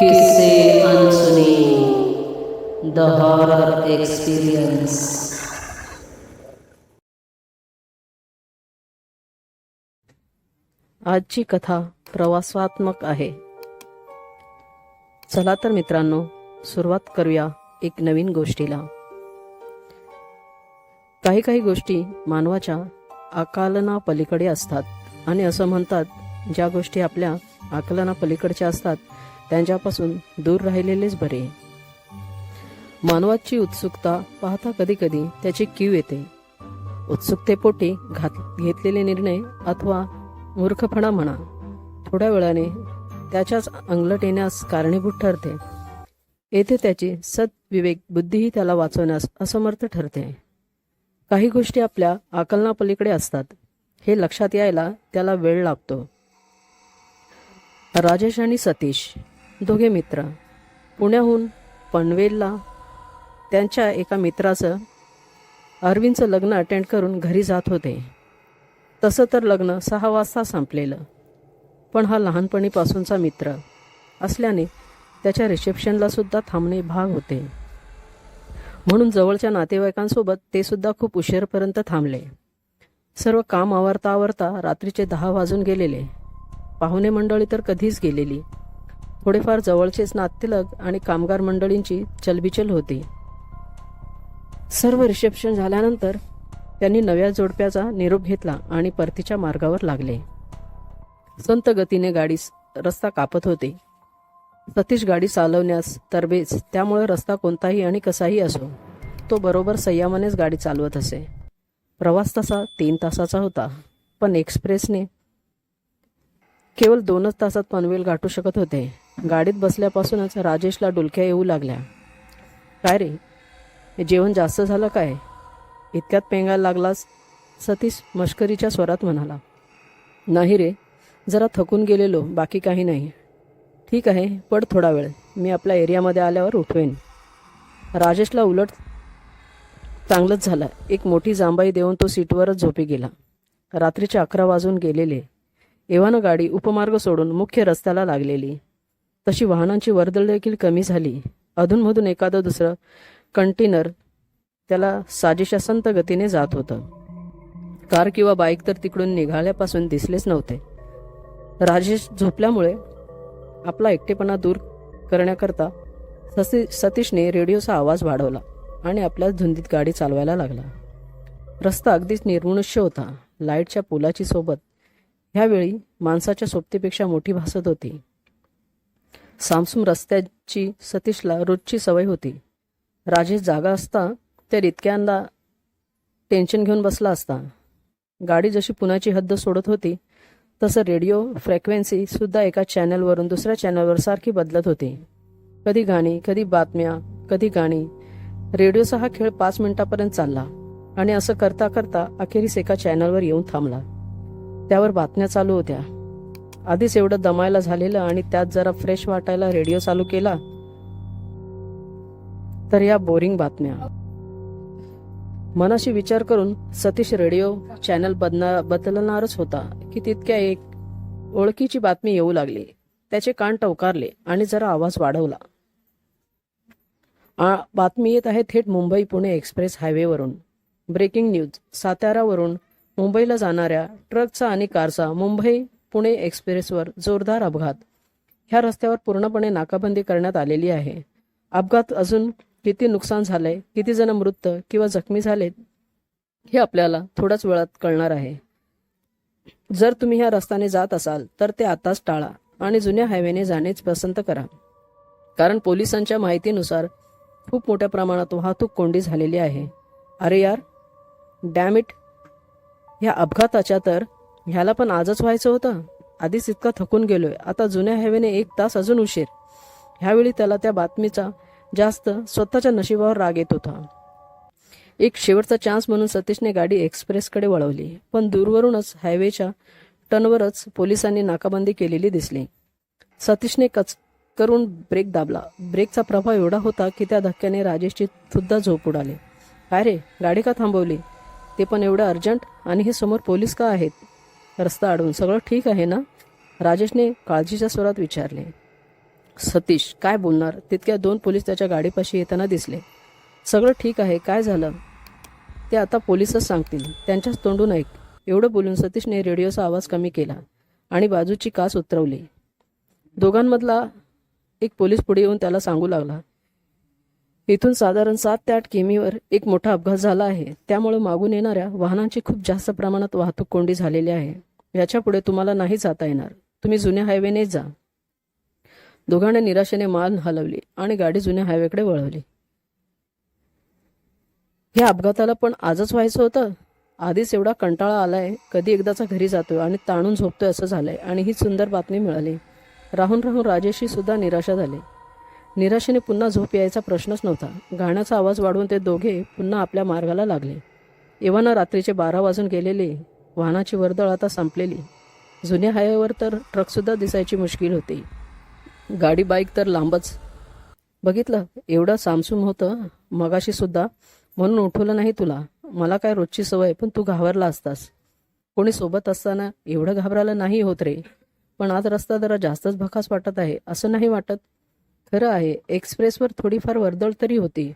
किस्से अनसुने। The horror experience आजची कथा प्रवासात्मक आहे। चला तर मित्रांनो सुरुवात करूया एक नवीन गोष्टीला। काही काही गोष्टी मानवाच्या आकलनापलीकडे असतात आणि असं म्हणतात ज्या गोष्टी आपल्या आकलनापलीकडच्या असतात त्यांच्यापासून दूर राहिलेलेच बरे. मानवाची उत्सुकता पाहता कधी कधी त्याची कीव येते. उत्सुकतेपोटी घात घेतलेले निर्णय अथवा मूर्खपणा म्हणा थोड्या वेळाने त्याच्याच अंगलट येण्यास कारणीभूत ठरते. येथे त्याची सद्विवेक बुद्धीही त्याला वाचवण्यास असमर्थ ठरते. काही गोष्टी आपल्या आकलनापलीकडे असतात. हे लक्षात यायला त्याला वेळ लागतो. राजेश आणि सतीश. दोघे मित्र. पुण्याहून पनवेलला त्यांच्या एका मित्राचं अरविंदचं लग्न अटेंड करून घरी जात होते. तसं तर लग्न सहा वाजता संपलेलं. पण हा लहानपणीपासूनचा मित्र असल्याने त्याच्या रिसेप्शनला सुद्धा थांबणे भाग होते. म्हणून जवळच्या नातेवाईकांसोबत ते सुद्धा खूप उशीरपर्यंत थांबले. सर्व काम आवरता आवरता रात्रीचे दहा वाजून गेलेले. पाहुणे मंडळी तर कधीच गेलेली. थोडेफार जवळचेच नातेलग आणि कामगार मंडळींची चलबिचल होती. सर्व रिसेप्शन झाल्यानंतर त्यांनी नव्या जोडप्याचा निरोप घेतला आणि परतीच्या मार्गावर लागले. संत गतीने गाडी रस्ता कापत होते. सतीश गाडी चालवण्यास तरबेज त्यामुळे रस्ता कोणताही आणि कसाही असो तो बरोबर संयमानेच गाडी चालवत असे. प्रवास तसा तीन तासाचा होता पण एक्सप्रेसने केवळ दोनच तासात पनवेल गाठू शकत होते. गाडीत बसल्यापासूनच राजेशला डुलक्या येऊ लागल्या. काय रे? जेवण जास्त झालं काय? इतक्यात पेंगायला लागलास? सतीश मश्करीच्या स्वरात म्हणाला. नाही रे जरा थकून गेलेलो बाकी काही नाही. ठीक आहे पड थोडा वेळ. मी आपल्या एरियामध्ये आल्यावर उठवेन. राजेशला उलट चांगलंच झालं. एक मोठी जांबाई देऊन तो सीटवरच झोपी गेला. रात्रीचे अकरा वाजून गेलेले. एव्हानं गाडी उपमार्ग सोडून मुख्य रस्त्याला लागलेली. तशी वाहनांची वर्दळ देखील कमी झाली. अधूनमधून एखादं दुसरं कंटेनर त्याला साजेशा संत गतीने जात होतं. कार किंवा बाईक तर तिकडून निघाल्यापासून दिसलेच नव्हते. राजेश झोपल्यामुळे आपला एकटेपणा दूर करण्याकरता सती सतीशने रेडिओचा आवाज वाढवला आणि आपल्या धुंदीत गाडी चालवायला लागला. रस्ता अगदीच निर्मनुष्य होता. लाईटच्या पुलाची सोबत ह्यावेळी माणसाच्या सोबतीपेक्षा मोठी भासत होती. सामसूम रस्त्याची सतीशला रोजची सवय होती. राजेश जागा असता तर इतक्यांदा टेन्शन घेऊन बसला असता. गाडी जशी पुण्याची हद्द सोडत होती तसं रेडिओ फ्रेक्वेन्सी सुद्धा एका चॅनलवरून दुसऱ्या चॅनलवर सारखी बदलत होती. कधी गाणी कधी बातम्या कधी गाणी. रेडिओचा हा खेळ पाच मिनिटापर्यंत चालला आणि असं करता करता अखेरीस एका चॅनलवर येऊन थांबला. त्यावर बातम्या चालू होत्या. आधीच एवढं दमायला झालेलं आणि त्यात जरा फ्रेश वाटायला रेडिओ चालू केला. तर या बोरिंग बातम्या. मनाशी विचार करून सतीश रेडिओ चॅनल बदना बदलणारच होता की तितक्या एक ओळखीची बातमी येऊ लागली. त्याचे कान टवकारले आणि जरा आवाज वाढवला. बातमी येत आहे थेट मुंबई पुणे एक्सप्रेस हायवेवरून ब्रेकिंग न्यूज सातारावरून मुंबईला जाणाऱ्या ट्रकचा आणि कारचा मुंबई पुणे एक्सप्रेसवर जोरदार अपघात. ह्या रस्त्यावर पूर्णपणे नाकाबंदी करण्यात आलेली आहे. अपघात अजून किती नुकसान झालंय किती जण मृत किंवा जखमी झालेत हे आपल्याला थोड्याच वेळात कळणार आहे. जर तुम्ही ह्या रस्त्याने जात असाल तर ते आताच टाळा आणि जुन्या हायवेने जाणेच पसंत करा. कारण पोलिसांच्या माहितीनुसार खूप मोठ्या प्रमाणात वाहतूक कोंडी झालेली आहे. अरे यार डॅमिट ह्या अपघाताच्या तर ह्याला पण आजच व्हायचं होतं. आधीच इतका थकून गेलोय. आता जुन्या हायवेने एक तास अजून उशीर. ह्यावेळी त्याला त्या बातमीचा जास्त स्वतःच्या नशिबावर राग येत होता. एक शेवटचा चान्स म्हणून सतीशने गाडी एक्सप्रेसकडे वळवली. पण दूरवरूनच हायवेच्या टनवरच पोलिसांनी नाकाबंदी केलेली दिसली. सतीशने कच करून ब्रेक दाबला. ब्रेकचा प्रभाव एवढा होता की त्या धक्क्याने राजेशची सुद्धा झोप उडाली. काय रे? गाडी का थांबवली? ते पण एवढं अर्जंट? आणि हे समोर पोलीस का आहेत? रस्ता अडवून सगळं ठीक आहे ना? राजेशने काळजीच्या स्वरात विचारले. सतीश काय बोलणार? तितक्या दोन पोलीस त्याच्या गाडीपाशी येताना दिसले. सगळं ठीक आहे काय झालं? ते आता पोलीसच सांगतील. त्यांच्याच तोंडून ऐक. एवढं बोलून सतीशने रेडिओचा आवाज कमी केला आणि बाजूची कास उतरवली. दोघांमधला एक पोलीस पुढे येऊन त्याला सांगू लागला. इथून साधारण सात ते आठ किमीवर एक मोठा अपघात झाला आहे. त्यामुळे मागून येणाऱ्या वाहनांची खूप जास्त प्रमाणात वाहतूक कोंडी झालेली आहे. याच्यापुढे तुम्हाला नाही जाता येणार. तुम्ही जुन्या हायवेने जा. दोघांनी निराशेने मान हलवली आणि गाडी जुन्या हायवेकडे वळवली. या अपघाताला पण आजच व्हायचं होतं. आधीच एवढा कंटाळा आलाय. कधी एकदाचा घरी जातोय आणि ताणून झोपतोय असं झालंय आणि ही सुंदर बातमी मिळाली. राहून राहून राजेशी सुद्धा निराशा झाली. निराशेने पुन्हा झोप यायचा प्रश्नच नव्हता. गाण्याचा आवाज वाढवून ते दोघे पुन्हा आपल्या मार्गाला लागले. एव्हाना रात्रीचे बारा वाजून गेलेले वाहनाची वर्दळ आता संपलेली. जुन्या हायवेवर तर ट्रकसुद्धा दिसायची मुश्किल होती. गाडी बाईक तर लांबच. बघितलं एवढं सामसूम होतं मगाशीसुद्धा म्हणून उठवलं नाही तुला. मला काय रोजची सवय पण तू घाबरला असतास. कोणी सोबत असताना एवढं घाबरायला नाही होत रे. पण आज रस्ता जरा जास्तच भकास वाटत आहे असं नाही वाटत. खरं आहे एक्सप्रेसवर थोडीफार वर्दळ तरी होती.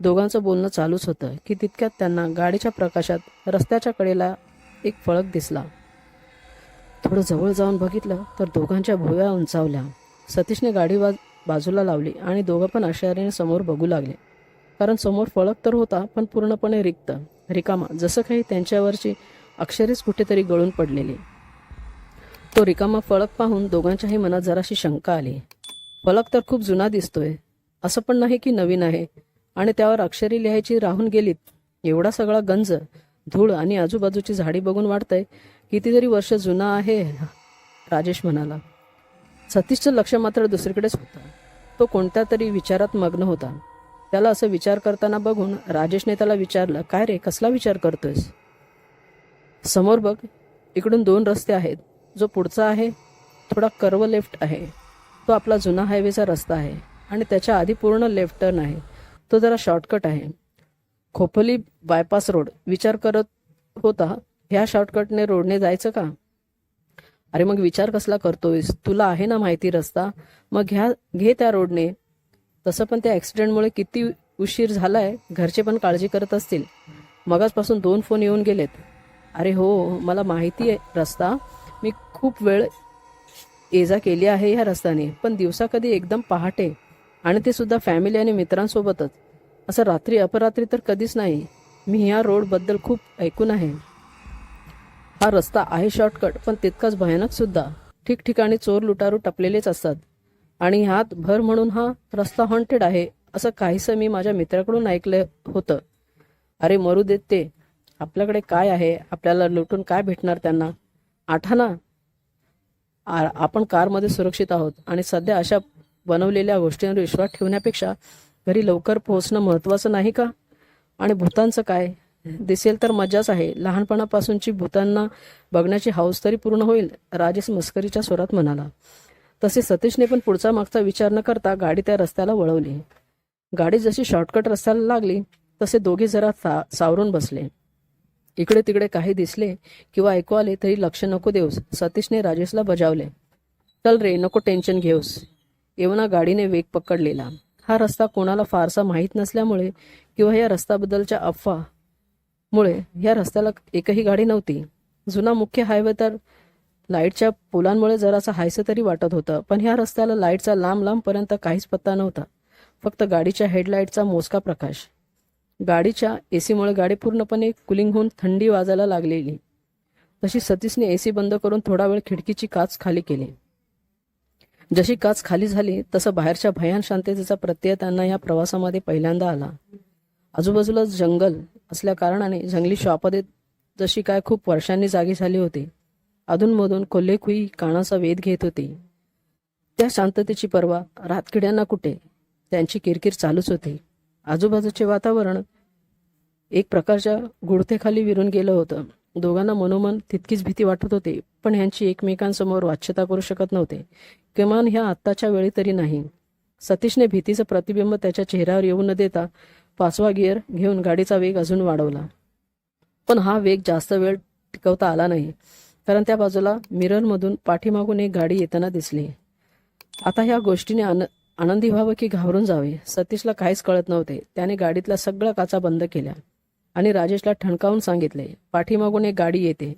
दोघांचं बोलणं चालूच होतं की तितक्यात त्यांना गाडीच्या प्रकाशात रस्त्याच्या कडेला एक फळक दिसला. थोडं जवळ जाऊन बघितलं तर दोघांच्या भुव्या उंचावल्या. सतीशने गाडी वाज बाजूला लावली आणि दोघं पण आश्चर्याने समोर बघू लागले. कारण समोर फळक तर होता पण पूर्णपणे रिक्त. रिकामा जसं काही त्यांच्यावरची अक्षरेच कुठेतरी गळून पडलेली. तो रिकामा फळक पाहून दोघांच्याही मनात जराशी शंका आली. फलक तर खूप जुना दिसतोय. असं पण नाही की नवीन आहे. आणि त्यावर अक्षरी लिहायची राहून गेलीत. एवढा सगळा गंज धूळ आणि आजूबाजूची झाडी बघून वाटतंय कितीतरी वर्ष जुना आहे राजेश म्हणाला. सतीशचं लक्ष मात्र दुसरीकडेच होतं. तो कोणत्या तरी विचारात मग्न होता. त्याला असं विचार करताना बघून राजेशने त्याला विचारलं काय रे कसला विचार करतोयस? समोर बघ इकडून दोन रस्ते आहेत. जो पुढचा आहे थोडा कर्व लेफ्ट आहे. तो आपला जुना हायवेचा रस्ता आहे आणि त्याच्या आधी पूर्ण लेफ्ट टर्न आहे. तो जरा शॉर्टकट आहे. खोपोली बायपास रोड विचार करत होता ह्या शॉर्टकटने रोडने जायचं का? अरे मग विचार कसला करतोयस? तुला आहे ना माहिती रस्ता. मग घ्या घे त्या रोडने तसं पण त्या ॲक्सिडेंटमुळे किती उशीर झालाय घरचे पण काळजी करत असतील. मगाचपासून दोन फोन येऊन गेलेत. अरे हो मला माहिती आहे रस्ता. मी खूप वेळ ये जा केली आहे ह्या रस्त्याने. पण दिवसा कधी एकदम पहाटे. आणि ते सुद्धा फॅमिली आणि मित्रांसोबतच. असं रात्री अपरात्री तर कधीच नाही. मी ह्या रोडबद्दल खूप ऐकून आहे. हा रस्ता आहे शॉर्टकट पण तितकाच भयानक सुद्धा. ठिकठिकाणी चोर लुटारू टपलेलेच असतात. आणि ह्यात भर म्हणून हा रस्ता हॉन्टेड आहे असं काहीसं मी माझ्या मित्राकडून ऐकलं होतं. अरे मरू देत ते. आपल्याकडे काय आहे? आपल्याला लुटून काय भेटणार त्यांना? आठाना आपण कारमध्ये सुरक्षित आहोत. आणि सध्या अशा बनवलेल्या गोष्टींवर विश्वास ठेवण्यापेक्षा घरी लवकर पोहोचणं महत्वाचं नाही का? आणि भूतांचं काय? दिसेल तर मजाच आहे. लहानपणापासूनची भूतांना बघण्याची हौस तरी पूर्ण होईल राजेश मस्करीच्या स्वरात म्हणाला. तसे सतीशने पण पुढचा मागचा विचार न करता गाडी त्या रस्त्याला वळवली. गाडी जशी शॉर्टकट रस्त्याला लागली तसे दोघे जरा सा सावरून बसले. इकडे तिकडे काही दिसले किंवा ऐकू आले तरी लक्ष नको देऊस. सतीशने राजेशला बजावले. चल रे नको टेन्शन घेऊस. येवना गाडीने वेग पकडलेला. हा रस्ता कोणाला फारसा माहीत नसल्यामुळे किंवा या रस्त्याबद्दलच्या अफवामुळे या रस्त्याला एकही गाडी नव्हती. जुना मुख्य हायवे तर लाईटच्या पोलांमुळे जरासा हायसं तरी वाटत होतं पण ह्या रस्त्याला लाईटचा लांब लांबपर्यंत काहीच पत्ता नव्हता. फक्त गाडीच्या हेडलाईटचा मोजका प्रकाश. गाडीच्या एसीमुळे गाडी पूर्णपणे कुलिंग होऊन थंडी वाजायला लागलेली. तशी सतीशने एसी बंद करून थोडा वेळ खिडकीची काच खाली केली. जशी काच खाली झाली तसं बाहेरच्या भयान शांततेचा प्रत्यय त्यांना या प्रवासामध्ये पहिल्यांदा आला. आजूबाजूला जंगल असल्या कारणाने जंगली श्वापदे जशी काय खूप वर्षांनी जागी झाली होती अधूनमधून कोल्हेखुई कानाचा वेध घेत होती. त्या शांततेची पर्वा रातकिड्यांना कुठे? त्यांची किरकिर चालूच होती. आजूबाजूचे वातावरण एक प्रकारच्या गुडथेखाली विरून गेलं होतं. दोघांना मनोमन तितकीच भीती वाटत होती पण ह्यांची एकमेकांसमोर वाच्यता करू शकत नव्हते. किमान ह्या आत्ताच्या वेळी तरी नाही. सतीशने भीतीचं प्रतिबिंब त्याच्या चेहऱ्यावर येऊ न देता पाचवा गिअर घेऊन गाडीचा वेग अजून वाढवला. पण हा वेग जास्त वेळ टिकवता आला नाही कारण त्या बाजूला मिररमधून पाठीमागून एक गाडी येताना दिसली. आता ह्या गोष्टीने आन आनंदी व्हावं की घाबरून जावे सतीशला काहीच कळत नव्हते. त्याने गाडीतल्या सगळ्या काचा बंद केल्या आणि राजेशला ठणकावून सांगितले पाठीमागून एक गाडी येते.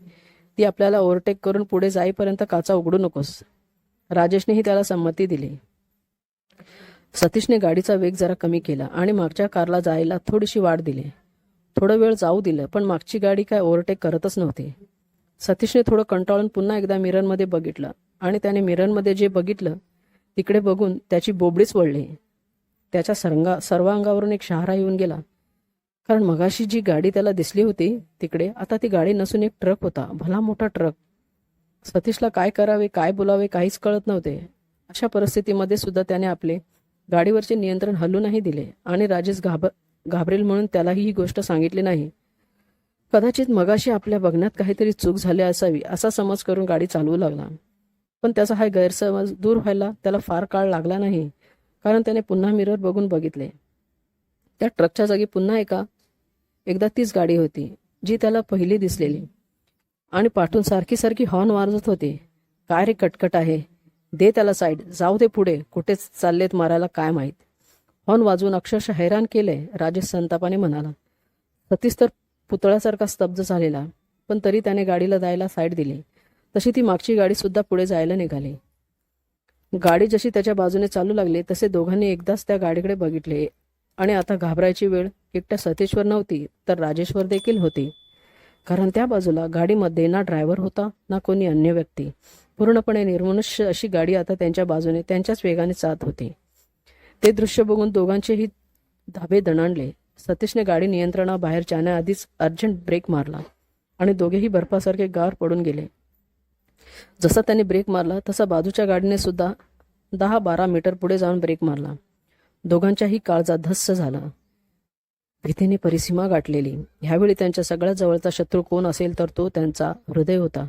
ती आपल्याला ओव्हरटेक करून पुढे जाईपर्यंत काचा उघडू नकोस. राजेशनेही त्याला संमती दिली. सतीशने गाडीचा वेग जरा कमी केला आणि मागच्या कारला जायला थोडीशी वाढ दिली. थोडं वेळ जाऊ दिलं पण मागची गाडी काय ओव्हरटेक करतच नव्हती. सतीशने थोडं कंटाळून पुन्हा एकदा मिररमध्ये बघितलं आणि त्याने मिररमध्ये जे बघितलं तिकडे बघून त्याची बोबडीच वळली. त्याच्या सर्ंगा सर्वांगावरून एक शहारा येऊन गेला. कारण मगाशी जी गाडी त्याला दिसली होती तिकडे आता ती गाडी नसून एक ट्रक होता. भला मोठा ट्रक. सतीशला काय करावे काय बोलावे काहीच कळत नव्हते. अशा परिस्थितीमध्ये सुद्धा त्याने आपले गाडीवरचे नियंत्रण हलू नाही दिले आणि राजेश घाबर घाबरेल म्हणून त्यालाही ही गोष्ट सांगितली नाही. कदाचित मगाशी आपल्या बघण्यात काहीतरी चूक झाली असावी असा समज करून गाडी चालवू लागला. पण त्याचा हा गैरसमज दूर व्हायला त्याला फार काळ लागला नाही कारण त्याने पुन्हा मिरर बघून बघितले. त्या ट्रकच्या जागी पुन्हा एका एकदा तीच गाडी होती जी त्याला पहिली दिसलेली. आणि पाठून सारखी सारखी हॉर्न वाजत होती. काय रे कटकट आहे. दे त्याला साईड जाऊ दे पुढे. कुठेच चाललेत मारायला काय माहीत. हॉर्न वाजवून अक्षरशः हैराण केले राजेश संतापाने म्हणाला. सतीश तर पुतळ्यासारखा स्तब्ध झालेला पण तरी त्याने गाडीला जायला साईड दिली. तशी ती मागची गाडी सुद्धा पुढे जायला निघाली. गाडी जशी त्याच्या बाजूने चालू लागली तसे दोघांनी एकदाच त्या गाडीकडे बघितले. आणि आता घाबरायची वेळ एकट्या सतीशवर नव्हती तर राजेशवर देखील होती. कारण त्या बाजूला गाडीमध्ये ना ड्रायव्हर होता ना कोणी अन्य व्यक्ती. पूर्णपणे निर्मनुष्य अशी गाडी आता त्यांच्या बाजूने त्यांच्याच वेगाने जात होती. ते दृश्य बघून दोघांचेही धाबे दणाणले. सतीशने गाडी नियंत्रणाबाहेर जाण्याआधीच अर्जंट ब्रेक मारला आणि दोघेही बर्फासारखे गार पडून गेले. जसा त्याने ब्रेक मारला तसा बाजूच्या गाडीने सुद्धा दहा बारा मीटर पुढे जाऊन ब्रेक मारला. दोघांच्याही काळजा धस्स झाला. भीतीने परिसीमा गाठलेली. ह्यावेळी त्यांच्या सगळ्यात जवळचा शत्रू कोण असेल तर तो त्यांचा हृदय होता.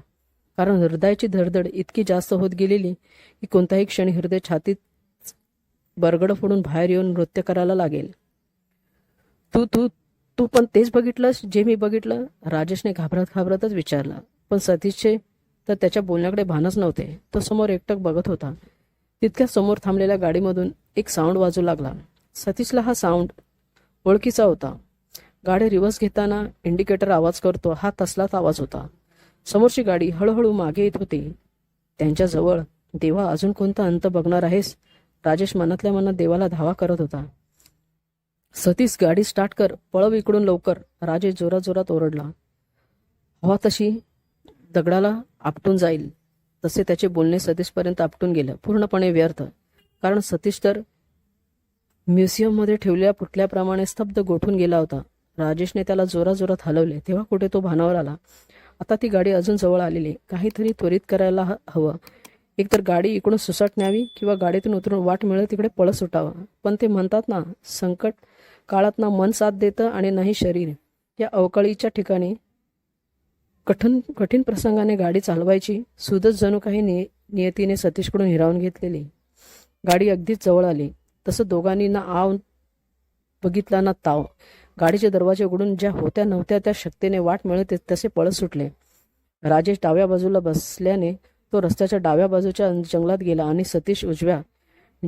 कारण हृदयाची धडधड इतकी जास्त होत गेलेली की कोणत्याही क्षणी हृदय छातीत बरगड फोडून बाहेर येऊन नृत्य करायला लागेल. तू तू तू पण तेच बघितलंस जे मी बघितलं? राजेशने घाबरत घाबरतच विचारलं. पण सतीशचे तर त्याच्या बोलण्याकडे भानच नव्हते. तो समोर एकटक बघत होता. तितक्या समोर थांबलेल्या गाडीमधून एक साऊंड वाजू लागला. सतीशला हा साऊंड ओळखीचा होता. गाडी रिव्हर्स घेताना इंडिकेटर आवाज करतो हा तसलाच आवाज होता. समोरची गाडी हळूहळू मागे येत होती. त्यांच्याजवळ देवा अजून कोणता अंत बघणार आहेस? राजेश मनातल्या मनात देवाला धावा करत होता. सतीश गाडी स्टार्ट कर पळव इकडून लवकर. राजेश जोरात जोरात ओरडला. हवा तशी दगडाला आपटून जाईल. तसे त्याचे बोलणे सतीशपर्यंत आपटून गेलं. पूर्णपणे व्यर्थ. कारण सतीश तर म्युझियममध्ये ठेवलेल्या पुतल्याप्रमाणे स्तब्ध गोठून गेला होता. राजेशने त्याला जोराजोरात हलवले. तेव्हा कुठे तो भानावर आला? आता ती गाडी अजून जवळ आलेली काहीतरी त्वरित करायला ह- हवं. एकतर गाडी इकडून सुसाट न्यावी किंवा गाडीतून उतरून वाट मिळेल तिकडे पळत सुटावं पण ते म्हणतात ना संकट काळात ना मन साथ देतं आणि नाही शरीर. या अवकाळीच्या ठिकाणी कठीण कठीण प्रसंगाने गाडी चालवायची सुदच जणू काही निय नियतीने सतीशकडून हिरावून घेतलेली. गाडी अगदीच जवळ आली. तसं दोघांनी ना आव बघितला ना ताव. गाडीचे दरवाजे उघडून ज्या होत्या नव्हत्या त्या शक्तीने वाट मिळत तसे पळत सुटले. राजेश डाव्या बाजूला बसल्याने तो रस्त्याच्या डाव्या बाजूच्या जंगलात गेला आणि सतीश उजव्या.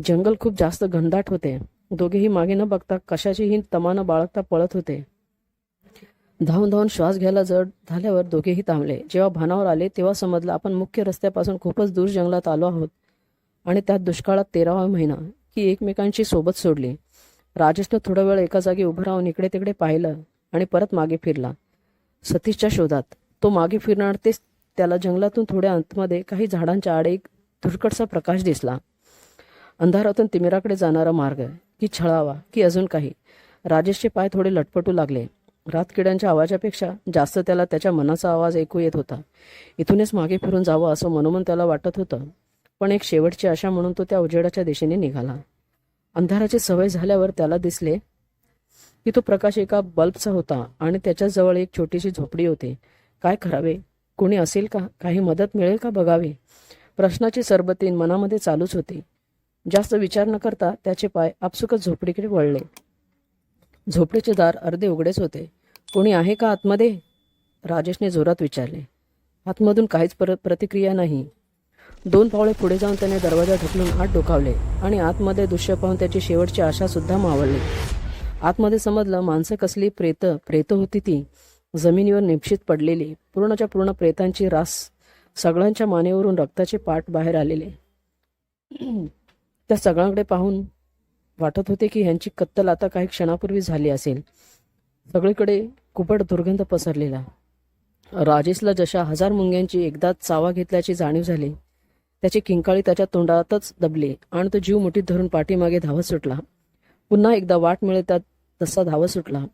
जंगल खूप जास्त घनदाट होते. दोघेही मागे न बघता कशाचीही तमानं बाळगता पळत होते. धावून धावून श्वास घ्यायला जड झाल्यावर दोघेही थांबले. जेव्हा भानावर आले तेव्हा समजलं आपण मुख्य रस्त्यापासून खूपच दूर जंगलात आलो आहोत आणि त्यात दुष्काळात तेरावा महिना की एकमेकांची सोबत सोडली. राजेशनं थोडा वेळ एका जागी उभं राहून इकडे तिकडे पाहिलं आणि परत मागे फिरला. सतीशच्या शोधात. तो मागे फिरणार तेच त्याला जंगलातून थोड्या अंतमध्ये काही झाडांच्या आड एक धुरकटसा प्रकाश दिसला. अंधारातून तिमिराकडे जाणारा मार्ग की छळावा की अजून काही. राजेशचे पाय थोडे लटपटू लागले. रातकिड्यांच्या आवाजापेक्षा जास्त त्याला त्याच्या मनाचा आवाज ऐकू येत होता. इथूनच मागे फिरून जावं असं मनोमन त्याला वाटत होतं. पण एक शेवटची आशा म्हणून तो त्या उजेडाच्या दिशेने निघाला. अंधाराची सवय झाल्यावर त्याला दिसले की तो प्रकाश एका बल्बचा होता आणि त्याच्याजवळ एक छोटीशी झोपडी होती. काय करावे? कोणी असेल का? काही मदत मिळेल का बघावे? प्रश्नाची सरबतीन मनामध्ये चालूच होती. जास्त विचार न करता त्याचे पाय आपसुकच झोपडीकडे वळले. झोपडीचे दार अर्धे उघडेच होते. कोणी आहे का आतमध्ये? राजेशने जोरात विचारले. आतमधून काहीच प्र प्रतिक्रिया नाही. दोन पावले पुढे जाऊन त्याने दरवाजा ढकलून आत डोकावले आणि आतमध्ये दृश्य पाहून त्याची शेवटची आशा सुद्धा मावळली. आतमध्ये समजलं माणसं कसली प्रेत प्रेत होती ती. जमिनीवर निपशित पडलेली पूर्णच्या पूर्ण प्रेतांची रास सगळ्यांच्या मानेवरून रक्ताचे पाठ बाहेर आलेले. त्या सगळ्यांकडे पाहून वाटत होते की ह्यांची कत्तल आता काही क्षणापूर्वी झाली असेल. सगळीकडे कुपट दुर्गंध पसरलेला. राजेशला जशा हजार मुंग्यांची एकदा चावा घेतल्याची जाणीव झाली त्याची किंकाळी त्याच्या तोंडातच दबली आणि तो जीव मुठीत धरून पाठीमागे धावत सुटला. पुन्हा एकदा वाट मिळतात तसा धावत सुटला.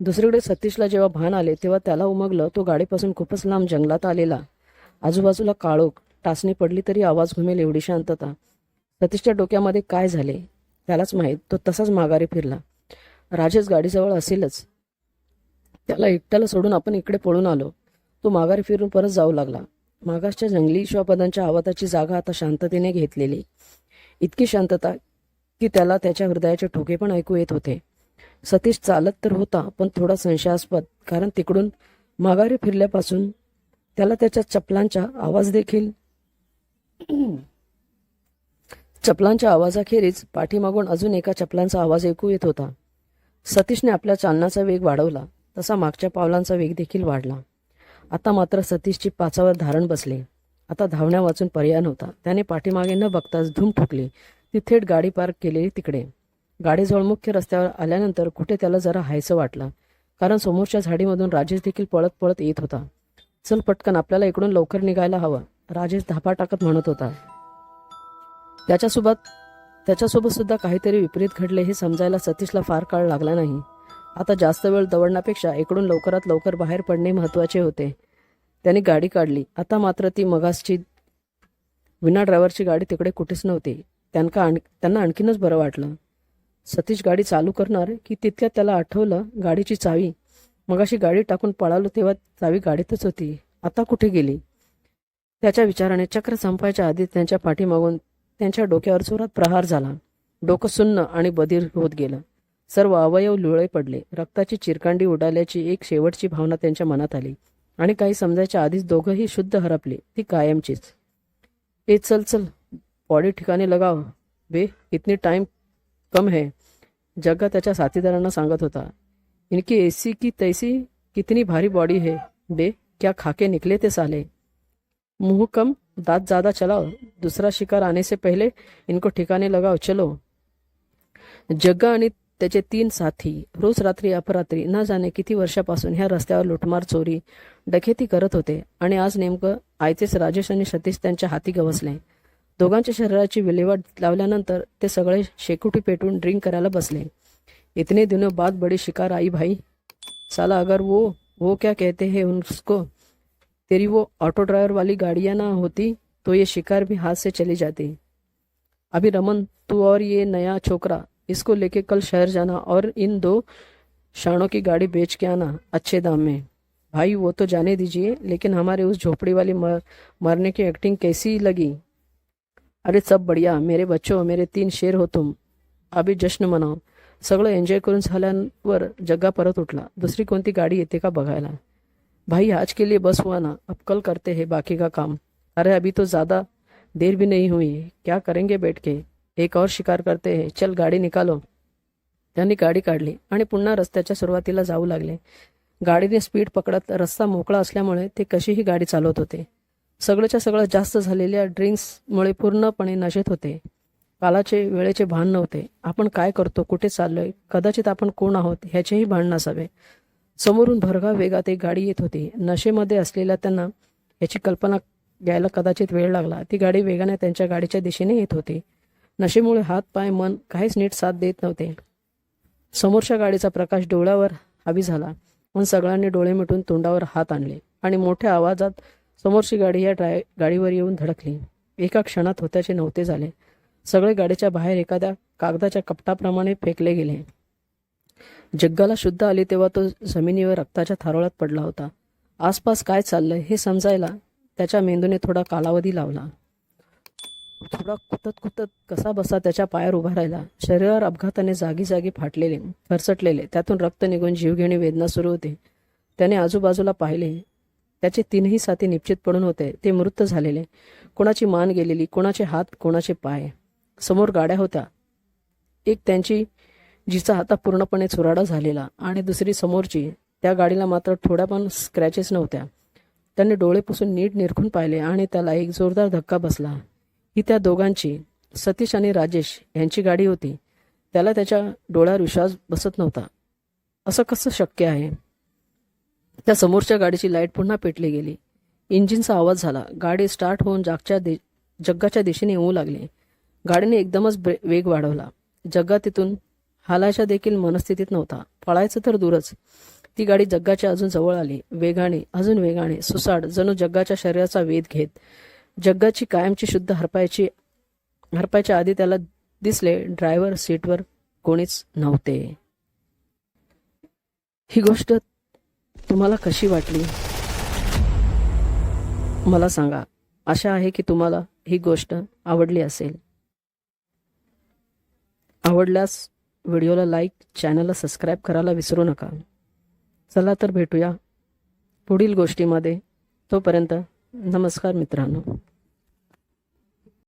दुसरीकडे सतीशला जेव्हा भान आले तेव्हा त्याला उमगलं तो गाडीपासून खूपच लांब जंगलात आलेला. आजूबाजूला काळोख टाचणी पडली तरी आवाज घुमेल एवढी शांतता. सतीशच्या डोक्यामध्ये काय झाले त्यालाच माहीत तो तसाच माघारी फिरला. राजेश गाडीजवळ असेलच. त्याला एकट्याला सोडून आपण इकडे पळून आलो. तो माघारी फिरून परत जाऊ लागला. मागासच्या जंगली श्वापदांच्या आवाजाची जागा आता शांततेने घेतलेली. इतकी शांतता की त्याला त्याच्या हृदयाचे ठोके पण ऐकू येत होते. सतीश चालत तर होता पण थोडा संशयास्पद कारण तिकडून माघारी फिरल्यापासून त्याला त्याच्या चपलांचा आवाज देखील चपलांच्या आवाजाखेरीज पाठीमागून अजून एका चपलांचा आवाज ऐकू येत होता. सतीशने आपल्या चालनाचा वेग वाढवला. तसा मागच्या पावलांचा वेग देखील वाढला. आता मात्र सतीशची पाचावर धारण बसले. आता धावण्या वाचून पर्याय नव्हता. त्याने पाठीमागे न बघताच धूम ठोकली. ती थेट गाडी पार्क केलेली तिकडे. गाडीजवळ मुख्य रस्त्यावर आल्यानंतर कुठे त्याला जरा हायचं वाटलं. कारण समोरच्या झाडीमधून राजेश देखील पळत पळत येत होता. चल पटकन आपल्याला इकडून लवकर निघायला हवं राजेश धापा टाकत म्हणत होता. त्याच्यासोबत त्याच्यासोबत सुद्धा काहीतरी विपरीत घडले हे समजायला सतीशला फार काळ लागला नाही. आता जास्त वेळ दवडण्यापेक्षा इकडून लवकरात लवकर बाहेर पडणे महत्त्वाचे होते. त्याने गाडी काढली. आता मात्र ती मगासची विना ड्रायव्हरची गाडी तिकडे कुठेच नव्हती. त्यांना आण त्यांना आणखीनच बरं वाटलं. सतीश गाडी चालू करणार की तितक्यात त्याला आठवलं गाडीची चावी. मगाशी गाडी टाकून पळालो तेव्हा चावी गाडीतच होती. आता कुठे गेली? त्याच्या विचाराने चक्र संपायच्या आधी त्यांच्या पाठीमागून त्यांच्या डोक्यावर जोरात प्रहार झाला. डोकं सुन्न आणि बधीर होत गेलं. सर्व अवयव लुळे पडले. रक्ताची चिरकांडी उडाल्याची एक शेवटची भावना त्यांच्या मनात आली. आणि काही समजायच्या आधीच दोघंही शुद्ध हरपले. ती कायमचीच. ए चल चल. बॉडी ठिकाणी लगाव. बे इतनी टाइम कम है. जग्गा त्याच्या साथीदारांना सांगत होता. इनकी ऐसी की तैसी कितनी भारी बॉडी है. बे क्या खाके निकले ते साले. मुंह कम दांत ज्यादा चलाओ. दूसरा शिकार आने से पहले इनको ठिकाने लगाओ. चलो. जग्गा आणि त्याचे तीन साथी रोज रात्री अपरात्री न जाणे किती वर्षापासून ह्या रस्त्यावर लुटमार चोरी डकेती करत होते आणि आज नेमकं आयतेच राजेश आणि सतीश त्यांच्या हाती गवसले. दोघांच्या शरीराची विल्हेवाट लावल्यानंतर ते सगळे शेकोटी पेटून ड्रिंक करायला बसले. इतने दिनों बाद बड़ी शिकार आई भाई. साला अगर वो वो क्या कहते हैं उसको? तेरी वो ऑटो ड्राइवर वाली गाड़ियाँ ना होती तो ये शिकार भी हाथ से चली जाती। अभी रमन तू और ये नया छोकरा इसको लेके कल शहर जाना और इन दो शाणों की गाड़ी बेच के आना अच्छे दाम में। भाई वो तो जाने दीजिए लेकिन हमारे उस झोपड़ी वाली मर, मरने की एक्टिंग कैसी लगी? अरे सब बढ़िया। मेरे बच्चों मेरे तीन शेर हो तुम। अभी जश्न मनाव सगळं एन्जॉय करून झाल्यावर जग्गा परत उठला। दुसरी कोणती गाडी येते का बघायला? भाई आज के लिए बस हुआ ना। अब कल करते हैं बाकी का काम। अरे अभी तो ज़्यादा देर भी नहीं हुई। क्या करेंगे बैठ के? एक और शिकार करते हे चल गाडी निकालो. त्यांनी गाडी काढली आणि पुन्हा रस्त्याच्या सुरुवातीला जाऊ लागले. गाडीने स्पीड पकडत रस्ता मोकळा असल्यामुळे ते कशीही गाडी चालवत होते. सगळंच्या सगळं जास्त झालेल्या ड्रिंक्समुळे पूर्णपणे नशेत होते. कालाचे वेळेचे भान नव्हते. आपण काय करतो कुठे चाललोय कदाचित आपण कोण आहोत ह्याचेही भान नसावे. समोरून भरघाव वेगात एक गाडी येत होती. नशेमध्ये असलेल्या त्यांना याची कल्पना घ्यायला कदाचित वेळ लागला. ती गाडी वेगाने त्यांच्या गाडीच्या दिशेने येत होती. नशेमुळे हात पाय मन काहीच नीट साथ देत नव्हते. समोरच्या गाडीचा प्रकाश डोळ्यावर हावी झाला. पण सगळ्यांनी डोळे मिटून तोंडावर हात आणले आणि मोठ्या आवाजात समोरची गाडी या ड्राय गाडीवर येऊन धडकली. एका क्षणात होत्याचे नव्हते झाले. सगळे गाडीच्या बाहेर एखाद्या कागदाच्या कपटाप्रमाणे फेकले गेले. जग्गाला शुद्ध आली तेव्हा तो जमिनीवर रक्ताच्या थारोळ्यात पडला होता. आसपास काय चाललंय हे समजायला त्याच्या मेंदूने थोडा कालावधी लावला. थोडा कुतत कुतत कसा बसा त्याच्या पायावर उभा राहिला. शरीरावर अपघाताने जागी जागी फाटलेले फरसटलेले त्यातून रक्त निघून जीवघेणी वेदना सुरू होते. त्याने आजूबाजूला पाहिले. त्याचे तीनही साथी निश्चित पडून होते. ते मृत झालेले. कोणाची मान गेलेली कोणाचे हात कोणाचे पाय. समोर गाड्या होत्या. एक त्यांची जिचा हाता पूर्णपणे चुराडा झालेला आणि दुसरी समोरची. त्या गाडीला मात्र थोड्या पण स्क्रॅचेस नव्हत्या. त्यांनी डोळे पुसून नीट निरखून पाहिले आणि त्याला एक जोरदार धक्का बसला. ही त्या दोघांची सतीश आणि राजेश यांची गाडी होती. त्याला त्याच्या डोळ्यावर विश्वास बसत नव्हता. असं कसं शक्य आहे? त्या समोरच्या गाडीची लाइट पुन्हा पेटली गेली. इंजिनचा आवाज झाला. गाडी स्टार्ट होऊन जागच्या दे जग्गाच्या दिशेने येऊ लागली. गाडीने एकदमच वेग वाढवला. जग्गा तिथून हालायच्या देखील मनस्थितीत नव्हता. पळायचं तर दूरच. ती गाडी जग्गाच्या अजून जवळ आली. वेगाने अजून वेगाने. सुसाड जणू जग्गाच्या शरीराचा वेध घेत जग्गाची कायमची शुद्ध हरपायची हरपायच्या आधी त्याला दिसले ड्रायव्हर सीटवर कोणीच नव्हते. ही गोष्ट तुम्हाला कशी वाटली? मला सांगा. आशा आहे की तुम्हाला ही गोष्ट आवडली असेल. आवडल्यास व्हिडिओला लाईक चॅनलला सबस्क्राईब करायला विसरू नका. चला तर भेटूया पुढील गोष्टीमध्ये. तोपर्यंत नमस्कार मित्रांनो.